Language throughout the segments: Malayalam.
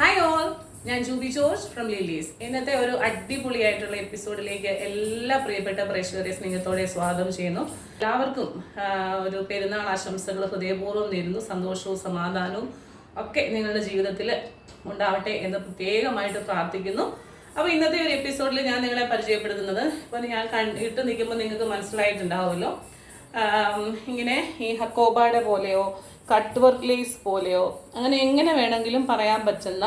ഹായ് ഓൾ ഞാൻ ജൂബി ജോർജ് ഫ്രം ലില്ലീസ് ഇന്നത്തെ ഒരു അടിപൊളിയായിട്ടുള്ള എപ്പിസോഡിലേക്ക് എല്ലാ പ്രിയപ്പെട്ട പ്രേക്ഷകരെ സ്നേഹത്തോടെ സ്വാഗതം ചെയ്യുന്നു. എല്ലാവർക്കും ഒരു പെരുന്നാൾ ആശംസകൾ ഹൃദയപൂർവം നേരുന്നു. സന്തോഷവും സമാധാനവും ഒക്കെ നിങ്ങളുടെ ജീവിതത്തിൽ ഉണ്ടാവട്ടെ എന്ന് പ്രത്യേകമായിട്ട് പ്രാർത്ഥിക്കുന്നു. അപ്പോൾ ഇന്നത്തെ ഒരു എപ്പിസോഡിൽ ഞാൻ നിങ്ങളെ പരിചയപ്പെടുത്തുന്നത് ഇപ്പോൾ ഞാൻ കണ്ടിട്ട് നിൽക്കുമ്പോൾ നിങ്ങൾക്ക് മനസ്സിലായിട്ടുണ്ടാവുമല്ലോ. ഇങ്ങനെ ഈ ഹക്കോബയുടെ പോലെയോ കട്ട് വർക്ക് ലേസ് പോലെയോ അങ്ങനെ എങ്ങനെ വേണമെങ്കിലും പറയാൻ പറ്റുന്ന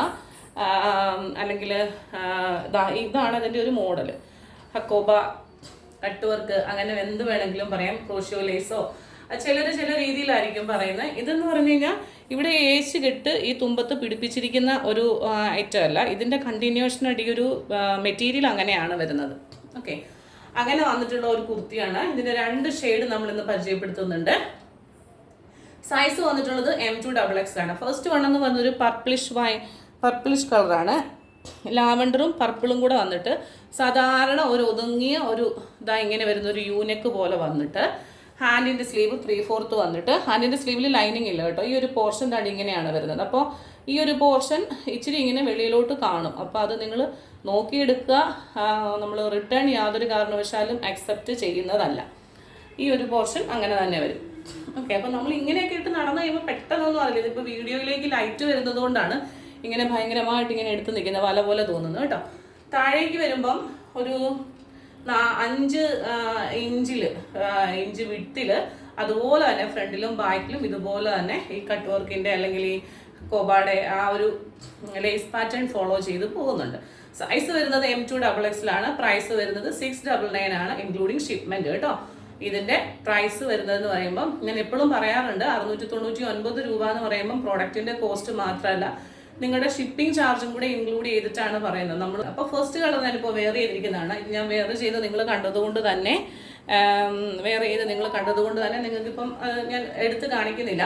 അല്ലെങ്കിൽ ഇതാണ് അതിന്റെ ഒരു മോഡൽ ഹക്കോബ കട്ട് വർക്ക് അങ്ങനെ എന്ത് വേണമെങ്കിലും പറയാം ക്രോഷ്യോ ലേസോ ചിലർ ചില രീതിയിലായിരിക്കും പറയുന്നത്. ഇതെന്ന് പറഞ്ഞു കഴിഞ്ഞാൽ ഇവിടെ ഏച്ച് കെട്ട് ഈ തുമ്പത്ത് പിടിപ്പിച്ചിരിക്കുന്ന ഒരു ഐറ്റം അല്ല. ഇതിന്റെ കണ്ടിന്യൂഷൻ അടി ഒരു മെറ്റീരിയൽ അങ്ങനെയാണ് വരുന്നത്. ഓക്കെ അങ്ങനെ വന്നിട്ടുള്ള ഒരു കുർത്തിയാണ്. ഇതിന്റെ രണ്ട് ഷെയ്ഡ് നമ്മൾ ഇന്ന് പരിചയപ്പെടുത്തുന്നുണ്ട്. സൈസ് വന്നിട്ടുള്ളത് എം ടു ഡബിൾ എക്സ് ആണ്. ഫസ്റ്റ് വൺ എന്ന് പറഞ്ഞൊരു പർപ്പിളിഷ് വൈ പർപ്പിളിഷ് കളറാണ് ലാവണ്ടറും പർപ്പിളും കൂടെ വന്നിട്ട് സാധാരണ ഒരു ഒതുങ്ങിയ ഒരു ഇതാ ഇങ്ങനെ വരുന്ന ഒരു യൂനെക്ക് പോലെ വന്നിട്ട് ഹാൻഡിന്റെ സ്ലീവ് ത്രീ ഫോർത്ത് വന്നിട്ട് ഹാൻഡിന്റെ സ്ലീവിൽ ലൈനിങ് ഇല്ല കേട്ടോ. ഈ ഒരു പോർഷൻ തടി ഇങ്ങനെയാണ് വരുന്നത്. അപ്പോൾ ഈ ഒരു പോർഷൻ ഇച്ചിരി ഇങ്ങനെ വെളിയിലോട്ട് കാണും. അപ്പോൾ അത് നിങ്ങൾ നോക്കിയെടുക്കുക. നമ്മൾ റിട്ടേൺ യാതൊരു കാരണവശാലും അക്സെപ്റ്റ് ചെയ്യുന്നതല്ല. ഈ ഒരു പോർഷൻ അങ്ങനെ തന്നെ വരും. ഓക്കെ അപ്പോൾ നമ്മൾ ഇങ്ങനെയൊക്കെ ഇട്ട് നടന്നു കഴിയുമ്പോൾ പെട്ടെന്നൊന്നും അറിയില്ല. ഇതിപ്പോൾ വീഡിയോയിലേക്ക് ലൈറ്റ് വരുന്നത് കൊണ്ടാണ് ഇങ്ങനെ ഭയങ്കരമായിട്ട് ഇങ്ങനെ എടുത്ത് നിൽക്കുന്ന വല പോലെ തോന്നുന്നു കേട്ടോ. താഴേക്ക് വരുമ്പം ഒരു അഞ്ച് ഇഞ്ചിൽ ഇഞ്ച് വിട്ടിൽ അതുപോലെ തന്നെ ഫ്രണ്ടിലും ബാക്കിലും ഇതുപോലെ തന്നെ ഈ കട്ട് വർക്കിന്റെ അല്ലെങ്കിൽ ഈ കോബാടെ ആ ഒരു ലേസ് പാറ്റേൺ ഫോളോ ചെയ്ത് പോകുന്നുണ്ട്. സൈസ് വരുന്നത് എം ടു ഡബിൾ എക്സിലാണ് പ്രൈസ് വരുന്നത് സിക്സ് ഡബിൾ നയൻ ആണ് ഇൻക്ലൂഡിങ് ഷിപ്മെന്റ് കേട്ടോ. ഇതിന്റെ പ്രൈസ് വരുന്നതെന്ന് പറയുമ്പം ഞാൻ എപ്പോഴും പറയാറുണ്ട് അറുന്നൂറ്റി തൊണ്ണൂറ്റി ഒൻപത് രൂപ എന്ന് പറയുമ്പം പ്രോഡക്റ്റിന്റെ കോസ്റ്റ് മാത്രമല്ല. നിങ്ങളുടെ ഷിപ്പിംഗ് ചാർജും കൂടെ ഇൻക്ലൂഡ് ചെയ്തിട്ടാണ് പറയുന്നത്. നമ്മൾ അപ്പോൾ ഫസ്റ്റ് കളർ ഞാനിപ്പോൾ വേറെ ചെയ്തിരിക്കുന്നതാണ്. ഇത് ഞാൻ വേറെ ചെയ്ത് നിങ്ങൾ കണ്ടതുകൊണ്ട് തന്നെ വേറെ ചെയ്ത് നിങ്ങൾ കണ്ടതുകൊണ്ട് തന്നെ നിങ്ങൾക്ക് ഇപ്പം ഞാൻ എടുത്ത് കാണിക്കുന്നില്ല.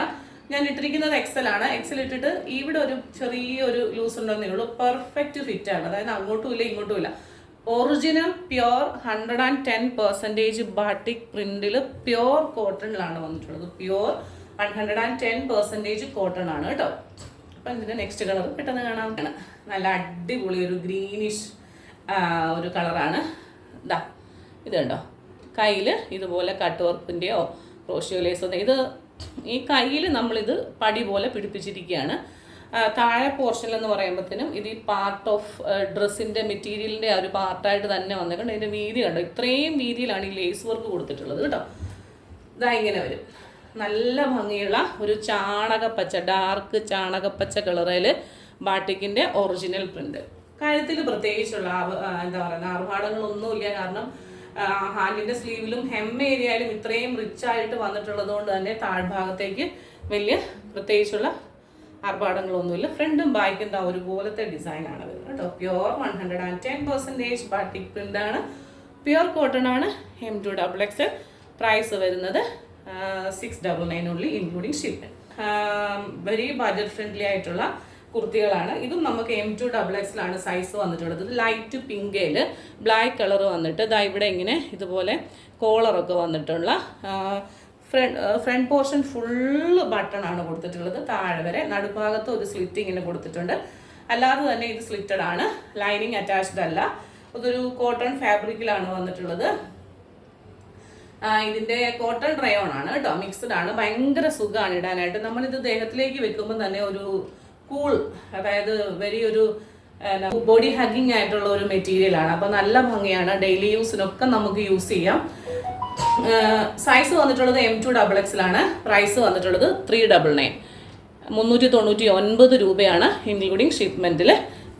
ഞാൻ ഇട്ടിരിക്കുന്നത് എക്സൽ ആണ്. എക്സൽ ഇട്ടിട്ട് ഇവിടെ ഒരു ചെറിയൊരു ലൂസ് ഉണ്ടെന്നേ ഉള്ളൂ. പെർഫെക്റ്റ് ഫിറ്റ് ആണ്. അതായത് അങ്ങോട്ടും ഇല്ല ഇങ്ങോട്ടും ഇല്ല. Original pure hundred and ten percentage batik പ്രിന്റിൽ pure കോട്ടണിലാണ് വന്നിട്ടുള്ളത്. Pure hundred and ten percentage cotton ആണ് കേട്ടോ. അപ്പം ഇതിന്റെ നെക്സ്റ്റ് കളർ പെട്ടെന്ന് കാണാം. നല്ല അടിപൊളി ഒരു ഗ്രീനിഷ് ഒരു കളറാണ്. ഇതാ ഇത് കണ്ടോ? കയ്യിൽ ഇതുപോലെ കട്ട് വർക്കിന്റെയോ ക്രോഷ്യോ ലേസോ ഇത് ഈ കയ്യിൽ നമ്മളിത് പടി പോലെ പിടിപ്പിച്ചിരിക്കുകയാണ്. താഴെ പോർഷൻ എന്ന് പറയുമ്പോഴത്തേനും ഇത് ഈ പാർട്ട് ഓഫ് ഡ്രസ്സിന്റെ മെറ്റീരിയലിന്റെ ആ ഒരു പാർട്ടായിട്ട് തന്നെ വന്നിട്ടുണ്ട് ഇതിന്റെ വീതി കണ്ടോ? ഇത്രയും വീതിയിലാണ് ഈ ലേസ് വർക്ക് കൊടുത്തിട്ടുള്ളത് കേട്ടോ. ഇതാ ഇങ്ങനെ വരും. നല്ല ഭംഗിയുള്ള ഒരു ചാണകപ്പച്ച ഡാർക്ക് ചാണകപ്പച്ച കളറിൽ ബാട്ടിക്കിന്റെ ഒറിജിനൽ പ്രിന്റ് കഴുത്തിൽ പ്രത്യേകിച്ചുള്ള എന്താ പറയുക ആർഭാടങ്ങളൊന്നുമില്ല. കാരണം ഹാൻഡിന്റെ സ്ലീവിലും ഹെം ഏരിയയിലും ഇത്രയും റിച്ചായിട്ട് വന്നിട്ടുള്ളത് കൊണ്ട് തന്നെ താഴ്ഭാഗത്തേക്ക് വലിയ പ്രത്യേകിച്ചുള്ള ആർഭാടങ്ങളൊന്നുമില്ല. ഫ്രണ്ടും ബാക്കും താ ഒരുപോലത്തെ ഡിസൈനാണ് വരുന്നത് കേട്ടോ. Pure one hundred and ten percentage batik print ആണ്. പ്യുവർ കോട്ടൺ ആണ്. M to double X price വരുന്നത് സിക്സ് ഡബിൾ നയൻ ഉള്ളി including ship very budget friendly ആയിട്ടുള്ള കുർത്തികളാണ്. ഇതും നമുക്ക് എം ടു ഡബിൾ എക്സിലാണ് സൈസ് വന്നിട്ടുള്ളത്. ഇത് ലൈറ്റ് പിങ്കേൽ ബ്ലാക്ക് കളർ വന്നിട്ട് ഇതാ ഇവിടെ ഇങ്ങനെ ഇതുപോലെ കോളറൊക്കെ വന്നിട്ടുള്ള front front portion full button ആണ് കൊടുത്തിട്ടുള്ളത്. താഴെ വരെ നടുഭാഗത്ത് ഒരു സ്ലിറ്റ് ഇങ്ങനെ കൊടുത്തിട്ടുണ്ട്. അല്ലാതെ തന്നെ ഇത് സ്ലിറ്റഡ് ആണ്. ലൈനിങ് അറ്റാച്ച്ഡ് അല്ല. ഇതൊരു കോട്ടൺ ഫാബ്രിക്കിലാണ് വന്നിട്ടുള്ളത്. ഇതിന്റെ കോട്ടൺ ഡ്രയോൺ ആണ് കേട്ടോ. മിക്സ്ഡ് ആണ്. ഭയങ്കര സുഖമാണ് ഇടാനായിട്ട്. നമ്മളിത് ദേഹത്തിലേക്ക് വെക്കുമ്പോൾ തന്നെ ഒരു കൂൾ അതായത് വെരി ഒരു ബോഡി ഹഗിങ് ആയിട്ടുള്ള ഒരു മെറ്റീരിയൽ ആണ്. അപ്പോൾ നല്ല ഭംഗിയാണ്. ഡെയിലി യൂസിനൊക്കെ നമുക്ക് യൂസ് ചെയ്യാം. സൈസ് വന്നിട്ടുള്ളത് എം ടു ഡബിൾ എക്സിലാണ് പ്രൈസ് വന്നിട്ടുള്ളത് ത്രീ ഡബിൾ നയൻ മുന്നൂറ്റി തൊണ്ണൂറ്റി ഒൻപത് രൂപയാണ് ഇൻക്ലൂഡിങ് ഷിപ്മെന്റിൽ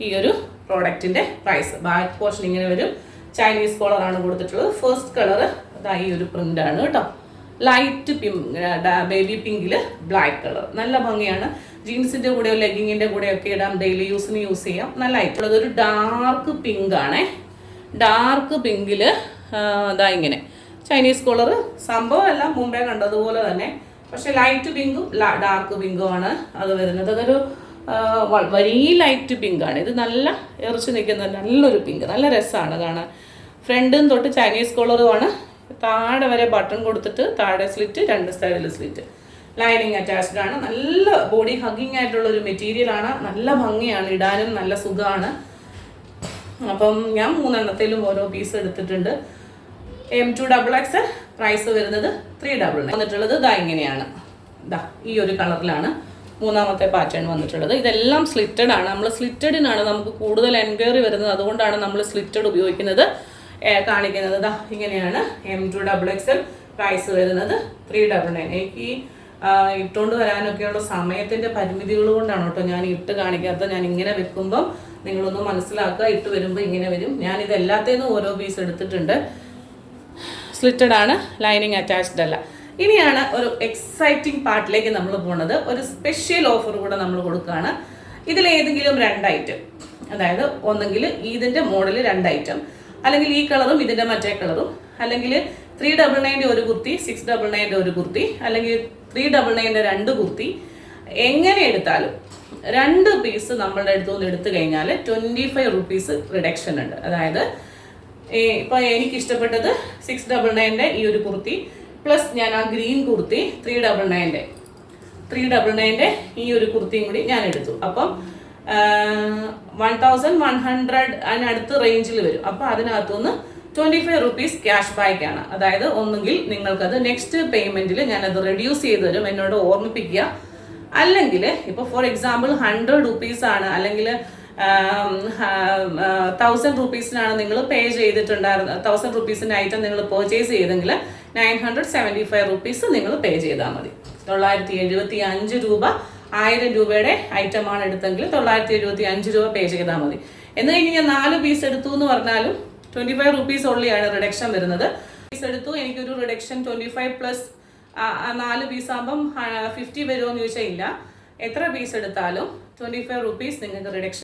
ഈ ഒരു പ്രോഡക്റ്റിന്റെ പ്രൈസ് ബാക്ക് പോർഷൻ ഇങ്ങനെ വരും. ചൈനീസ് കോളറാണ് കൊടുത്തിട്ടുള്ളത്. ഫസ്റ്റ് കളർ ഈ ഒരു പ്രിന്റാണ് കേട്ടോ. ലൈറ്റ് പിങ്ക് ബേബി പിങ്കിൽ ബ്ലാക്ക് കളർ നല്ല ഭംഗിയാണ്. ജീൻസിന്റെ കൂടെയോ ലെഗിങ്ങിന്റെ കൂടെയോ ഒക്കെ ഇടാം ഡെയിലി യൂസിന് യൂസ് ചെയ്യാം. നല്ല ആയിട്ടുള്ളത് ഒരു ഡാർക്ക് പിങ്ക് ആണേ. ഡാർക്ക് പിങ്കിൽ ഇതാ ഇങ്ങനെ. ചൈനീസ് കോളർ സംഭവമല്ല മുമ്പേ കണ്ടതുപോലെ തന്നെ. പക്ഷെ ലൈറ്റ് പിങ്കും ഡാർക്ക് പിങ്കും ആണ് അത് വരുന്നത്. അതൊരു വലിയ ലൈറ്റ് പിങ്കാണ് ഇത് നല്ല എറിച്ച് നിൽക്കുന്ന നല്ലൊരു പിങ്ക് നല്ല രസമാണ് കാണാൻ. ഫ്രണ്ടും തൊട്ട് ചൈനീസ് കോളറുമാണ് താഴെ വരെ ബട്ടൺ കൊടുത്തിട്ട് താഴെ സ്ലിറ്റ് രണ്ട് സൈഡിൽ സ്ലിറ്റ് ലൈനിങ് അറ്റാച്ച്ഡ് ആണ്. നല്ല ബോഡി ഹഗിങ് ആയിട്ടുള്ള ഒരു മെറ്റീരിയലാണ് നല്ല ഭംഗിയാണ് ഇടാനും നല്ല സുഖമാണ്. അപ്പം ഞാൻ മൂന്നെണ്ണത്തിലും ഓരോ പീസ് എടുത്തിട്ടുണ്ട്. M to double X price വരുന്നത് ത്രീ ഡബിൾ വന്നിട്ടുള്ളത് ഇതാ ഇങ്ങനെയാണ്. ഇതാ ഈ ഒരു കളറിലാണ് മൂന്നാമത്തെ പാറ്റേൺ വന്നിട്ടുള്ളത്. ഇതെല്ലാം സ്ലിറ്റഡ് ആണ്. നമ്മൾ സ്ലിറ്റഡിനാണ് നമുക്ക് കൂടുതൽ എൻക്വയറി വരുന്നത്. അതുകൊണ്ടാണ് നമ്മൾ സ്ലിറ്റഡ് ഉപയോഗിക്കുന്നത് കാണിക്കുന്നത്. ഇതാ ഇങ്ങനെയാണ് M to double XL price വരുന്നത് ത്രീ ഡബിൾ നയൻ എനിക്ക് ഈ ഇട്ടുകൊണ്ട് വരാനൊക്കെയുള്ള സമയത്തിന്റെ പരിമിതികൾ കൊണ്ടാണ് കേട്ടോ ഞാൻ ഇട്ട് കാണിക്കാത്ത ഞാൻ ഇങ്ങനെ വെക്കുമ്പം നിങ്ങളൊന്ന് മനസ്സിലാക്കുക. ഇട്ട് വരുമ്പോൾ ഇങ്ങനെ വരും. ഞാൻ ഇതെല്ലാത്തേന്നും ഓരോ പീസ് എടുത്തിട്ടുണ്ട്. സ്ലിറ്റഡ് ആണ് ലൈനിങ് അറ്റാച്ച്ഡ് അല്ല. ഇനിയാണ് ഒരു എക്സൈറ്റിംഗ് പാർട്ടിലേക്ക് നമ്മൾ പോകുന്നത് ഒരു സ്പെഷ്യൽ ഓഫർ കൂടെ നമ്മൾ കൊടുക്കുകയാണ് ഇതിലേതെങ്കിലും രണ്ട് ഐറ്റം അതായത് ഒന്നെങ്കിൽ ഇതിന്റെ മോഡൽ രണ്ട് ഐറ്റം അല്ലെങ്കിൽ ഈ കളറും ഇതിന്റെ മറ്റേ കളറും അല്ലെങ്കിൽ ത്രീ ഡബിൾ നയന്റെ ഒരു കുർത്തി സിക്സ് ഡബിൾ നയന്റെ ഒരു കുർത്തി. അല്ലെങ്കിൽ ത്രീ ഡബിൾ നയന്റെ രണ്ട് കുർത്തി. എങ്ങനെ എടുത്താലും രണ്ട് പീസ് നമ്മളുടെ അടുത്തു നിന്ന് എടുത്തു കഴിഞ്ഞാൽ ട്വന്റി ഫൈവ് റുപ്പീസ് റിഡക്ഷൻ ഉണ്ട്. അതായത് ഈ ഇപ്പൊ എനിക്ക് ഇഷ്ടപ്പെട്ടത് സിക്സ് ഡബിൾ നയന്റെ ഈ ഒരു കുർത്തി. പ്ലസ് ഞാൻ ആ ഗ്രീൻ കുർത്തി ത്രീ ഡബിൾ നയന്റെ ത്രീ ഡബിൾ നയന്റെ ഈ ഒരു കുർത്തിയും കൂടി ഞാൻ എടുത്തു. അപ്പം വൺ തൗസൻഡ് വൺ ഹൺഡ്രഡ് അതിനടുത്ത് റേഞ്ചിൽ വരും. അപ്പം അതിനകത്തുനിന്ന് twenty five rupees cash back ആണ്. അതായത് ഒന്നുകിൽ നിങ്ങൾക്കത് നെക്സ്റ്റ് പേയ്മെന്റിൽ ഞാനത് റെഡ്യൂസ് ചെയ്ത് തരും എന്നോട് ഓർമ്മിപ്പിക്കുക. അല്ലെങ്കിൽ ഇപ്പോൾ ഫോർ എക്സാമ്പിൾ ഹൺഡ്രഡ് റുപ്പീസ് ആണ്. അല്ലെങ്കിൽ തൗസൻഡ് റുപ്പീസിനാണ് നിങ്ങൾ പേ ചെയ്തിട്ടുണ്ടായിരുന്നത് തൗസൻഡ് റുപ്പീസിന്റെ ഐറ്റം നിങ്ങൾ പർച്ചേസ് ചെയ്തെങ്കിൽ nine hundred seventy five rupees നിങ്ങൾ പേ ചെയ്താൽ മതി തൊള്ളായിരത്തി എഴുപത്തി അഞ്ച് രൂപ ആയിരം രൂപയുടെ ഐറ്റമാണ് എടുത്തെങ്കിൽ തൊള്ളായിരത്തി എഴുപത്തി അഞ്ച് രൂപ പേ ചെയ്താൽ മതി. എന്ന് കഴിഞ്ഞ് ഞാൻ നാല് പീസ് എടുത്തു എന്ന് പറഞ്ഞാലും ട്വന്റി ഫൈവ് റുപ്പീസ് ഉള്ളിയാണ് റിഡക്ഷൻ വരുന്നത്. പീസ് എടുത്തു എനിക്കൊരു റിഡക്ഷൻ ട്വന്റി ഫൈവ് പ്ലസ് നാല് പീസ് ആകുമ്പം ഫിഫ്റ്റി വരുമോ എന്ന് ചോദിച്ചാൽ ഇല്ല. എത്ര പീസ് എടുത്താലും ട്വന്റി ഫൈവ് റുപ്പീസ് നിങ്ങൾക്ക് റിഡക്ഷൻ